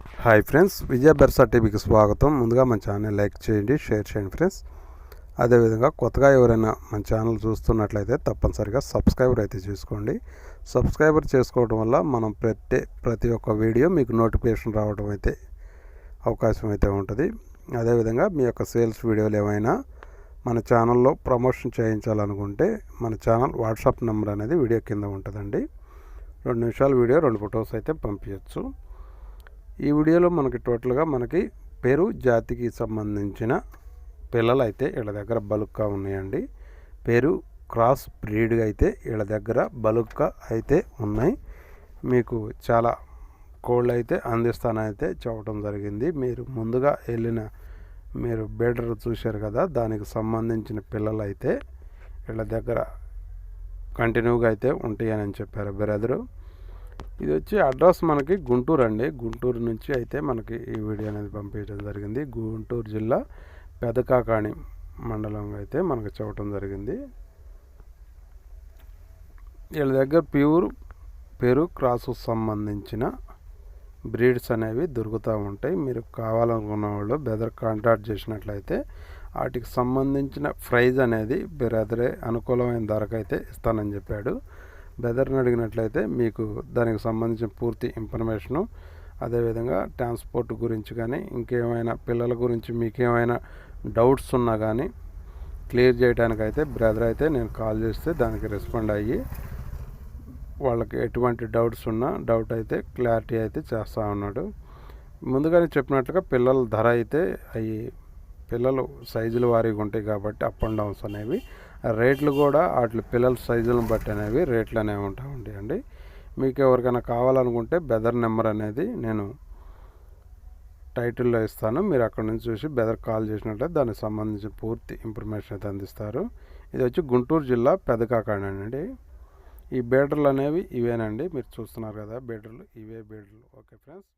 Hi friends విజయ బెర్సా టీవీకి స్వాగతం. ముందుగా మన ఛానల్ లైక్ చేయండి షేర్ చేయండి ఫ్రెండ్స్ అదేవిధంగా కొత్తగా ఎవరైనా మన ఛానల్ చూస్తున్నట్లయితే తప్పనిసరిగా సబ్స్క్రైబర్ అయితే చేసుకోండి. సబ్స్క్రైబర్ చేసుకోవడం వల్ల మనం ప్రతి ప్రతి ఒక్క వీడియో మీకు నోటిఫికేషన్ రావడం అయితే అవకాశం అయితే ఉంటుంది. అదేవిధంగా మీ యొక్క సేల్స్ వీడియోలు ఏమైనా మన ఛానల్లో ప్రమోషన్ చేయించాలనుకుంటే మన ఛానల్ వాట్సాప్ నెంబర్ అనేది వీడియో కింద ఉంటుందండి. రెండు నిమిషాల వీడియో రెండు ఫొటోస్ అయితే పంపించవచ్చు ఈ వీడియోలో మనకి టోటల్గా మనకి పేరు జాతికి సంబంధించిన పిల్లలు అయితే వీళ్ళ దగ్గర బలుక్గా ఉన్నాయండి. పేరు క్రాస్ బ్రీడ్గా అయితే వీళ్ళ దగ్గర బలుక్గా అయితే ఉన్నాయి. మీకు చాలా కోళ్ళు అయితే అందిస్తానైతే చెప్పడం జరిగింది. మీరు ముందుగా వెళ్ళిన మీరు బేడర్ చూశారు కదా దానికి సంబంధించిన పిల్లలు అయితే వీళ్ళ దగ్గర కంటిన్యూగా అయితే ఉంటాయని చెప్పారు బ్రదరు. ఇది వచ్చి అడ్రస్ మనకి గుంటూరు అండి. గుంటూరు నుంచి అయితే మనకి ఈ వీడియో అనేది పంపించడం జరిగింది. గుంటూరు జిల్లా పెదకాకాణి మండలం అయితే మనకు చెప్పడం జరిగింది. వీళ్ళ దగ్గర ప్యూర్ పెరు క్రాసు సంబంధించిన బ్రీడ్స్ అనేవి దొరుకుతూ ఉంటాయి. మీరు కావాలనుకున్న వాళ్ళు బెదర్ కాంటాక్ట్ చేసినట్లయితే వాటికి సంబంధించిన ప్రైజ్ అనేది బ్రదరే అనుకూలమైన ధరకు అయితే ఇస్తానని చెప్పాడు. బెదర్ని అడిగినట్లయితే మీకు దానికి సంబంధించిన పూర్తి ఇన్ఫర్మేషను అదేవిధంగా ట్రాన్స్పోర్ట్ గురించి కానీ ఇంకేమైనా పిల్లల గురించి మీకేమైనా డౌట్స్ ఉన్నా కానీ క్లియర్ చేయడానికైతే అయితే బ్రదర్ అయితే నేను కాల్ చేస్తే దానికి రెస్పాండ్ అయ్యి వాళ్ళకి ఎటువంటి డౌట్స్ ఉన్నా డౌట్ అయితే క్లారిటీ అయితే చేస్తూ ఉన్నాడు. ముందుగానే చెప్పినట్లుగా పిల్లల ధర అయితే అవి పిల్లలు సైజుల వారీగా ఉంటాయి కాబట్టి అప్ అండ్ డౌన్స్ అనేవి. రేట్లు కూడా వాటి పిల్లల సైజులను బట్టి అనేవి రేట్లు అనేవి ఉంటా ఉంటాయండి మీకు ఎవరికైనా కావాలనుకుంటే బెదర్ నెంబర్ అనేది నేను టైటిల్లో ఇస్తాను. మీరు అక్కడ నుంచి చూసి బెదర్ కాల్ చేసినట్లయితే దానికి సంబంధించిన పూర్తి ఇన్ఫర్మేషన్ అయితే అందిస్తారు. ఇది వచ్చి గుంటూరు జిల్లా పెదకాకాడండి ఈ బేడర్లు అనేవి ఇవేనండి. మీరు చూస్తున్నారు కదా బేడర్లు. ఇవే బేడర్లు. Okay friends.